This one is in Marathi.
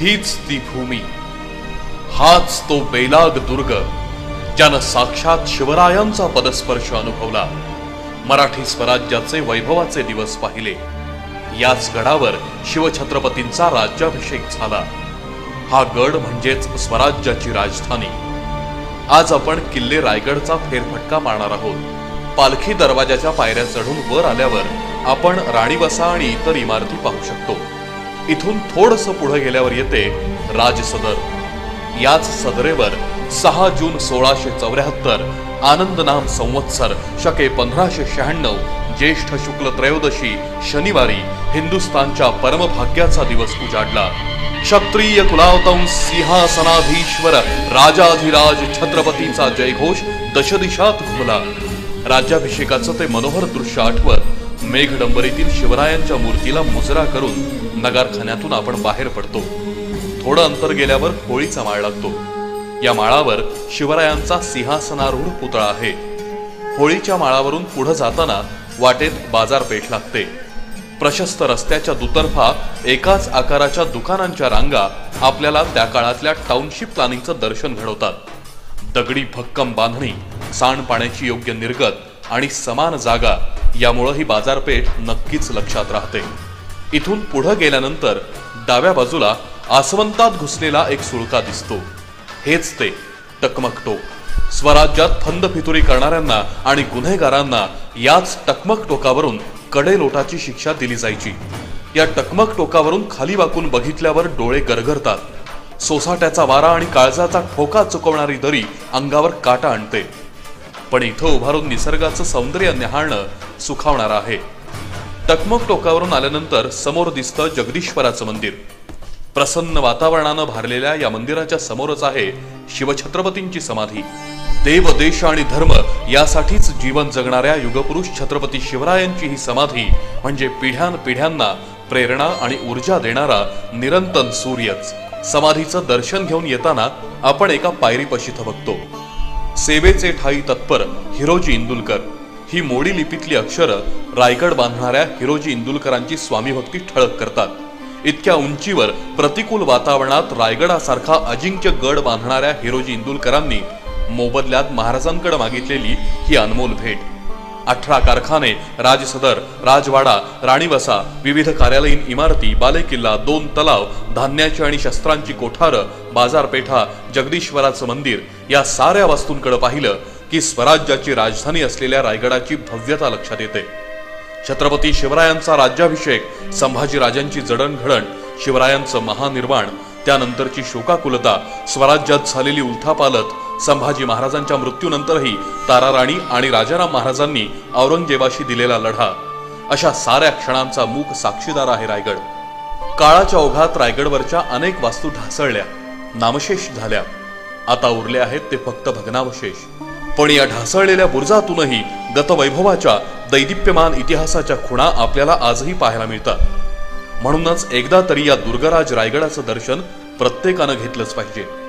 हीच ती भूमी. हाच तो बेलाग दुर्ग ज्यानं साक्षात शिवरायांचा पदस्पर्श अनुभवला. मराठी स्वराज्याचे वैभवाचे दिवस पाहिले. याच गडावर शिवछत्रपतींचा राज्याभिषेक झाला. हा गड म्हणजेच स्वराज्याची राजधानी. आज आपण किल्ले रायगडचा फेरफटका मारणार आहोत. पालखी दरवाजाच्या पायऱ्या चढून वर आल्यावर आपण राणीवसा आणि इतर इमारती पाहू शकतो. इथून थोडस पुढे गेल्यावर येते राजसदर याच सदरेवर सहा जून सोळाशे चौऱ्याहत्तर आनंदनाम संवत्सर शके पंधराशे शहाण्णव ज्येष्ठ शुक्ल त्रयोदशी शनिवारी हिंदुस्थानच्या परमभाग्याचा दिवस उजाडला. क्षत्रिय कुलावतंस सिंहासनाधीश्वर राजाधिराज छत्रपतीचा जयघोष दशदिशात घुमला. राज्याभिषेकाचं ते मनोहर दृश्य आठवत मेघडंबरीतील शिवरायांच्या मूर्तीला मुजरा करून नगारखान्यातून आपण बाहेर पडतो. थोडं अंतर गेल्यावर होळीचा माळ लागतो. या माळावर शिवरायांचा सिंहासनारूढ पुतळा आहे. होळीच्या माळावरून पुढे जाताना वाटेत बाजारपेठ लागते. प्रशस्त रस्त्याच्या दुतर्फा एकाच आकाराच्या दुकानांच्या रांगा आपल्याला त्या काळातल्या टाउनशिप प्लॅनिंगचं दर्शन घडवतात. दगडी भक्कम बांधणी सांडपाण्याची योग्य निर्गत आणि समान जागा यामुळं ही बाजारपेठ नक्कीच लक्षात राहते. इथून पुढं गेल्यानंतर डाव्या बाजूला आसवंतात घुसलेला एक सुळका दिसतो. हेच ते टकमक टोक स्वराज्यात फंद फितुरी करणाऱ्यांना आणि गुन्हेगारांना याच टकमक टोकावरून कडे लोटाची शिक्षा दिली जायची. या टकमक टोकावरून खाली वाकून बघितल्यावर डोळे गरगरतात. सोसाट्याचा वारा आणि काळजाचा ठोका चुकवणारी दरी अंगावर काटा आणते. पण इथं उभारून निसर्गाचं सौंदर्य न्याहाळणं सुखावणार आहे. टकमक टोकावरून आल्यानंतर समोर दिसतं जगदीश्वराचं मंदिर. प्रसन्न वातावरणानं भारलेल्या या मंदिराच्या समोरच आहे शिवछत्रपतींची समाधी. देव देश आणि धर्म यासाठीच जीवन जगणाऱ्या युगपुरुष छत्रपती शिवरायांची ही समाधी म्हणजे पिढ्यानपिढ्यांना प्रेरणा आणि ऊर्जा देणारा निरंतन सूर्यच. समाधीचं दर्शन घेऊन येताना आपण एका पायरीपशी थबकतो सेवेचे ठाई तत्पर हिरोजी इंदुलकर. ही मोडी लिपीतली अक्षरं रायगड बांधणाऱ्या हिरोजी इंदुलकरांची स्वामीभक्ती ठळक करतात. इतक्या उंचीवर प्रतिकूल वातावरणात रायगडासारखा अजिंक्य गड बांधणाऱ्या हिरोजी इंदुलकरांनी मोबदल्यात महाराजांकडे मागितलेली ही अनमोल भेट. अठरा कारखाने राजसदर राजवाडा राणीवसा विविध कार्यालयीन इमारती बालेकिल्ला दोन तलाव धान्याची आणि शस्त्रांची कोठारं बाजारपेठा जगदीश्वराचं मंदिर या साऱ्या वस्तूंकडे पाहिलं की स्वराज्याची राजधानी असलेल्या रायगडाची भव्यता लक्षात येते. छत्रपती शिवरायांचा राज्याभिषेक संभाजीराजांची जडणघडण शिवरायांचं महानिर्वाण त्यानंतरची शोकाकुलता स्वराज्यात झालेली उलथापालत संभाजी महाराजांच्या मृत्यूनंतरही ताराराणी आणि राजाराम महाराजांनी औरंगजेबाशी दिलेला लढा. अशा साऱ्या क्षणांचा मूक साक्षीदार आहे रायगड. काळाच्या ओघात रायगडवरच्या अनेक वास्तू ढासळल्या नामशेष झाल्या. आता उरले आहेत ते फक्त भग्नावशेष. पण या ढासळलेल्या बुर्जातूनही गतवैभवाच्या दैदिप्यमान इतिहासाच्या खुणा आपल्याला आजही पाहायला मिळतात. म्हणूनच एकदा तरी या दुर्गराज रायगडाचं दर्शन प्रत्येकानं घेतलंच पाहिजे.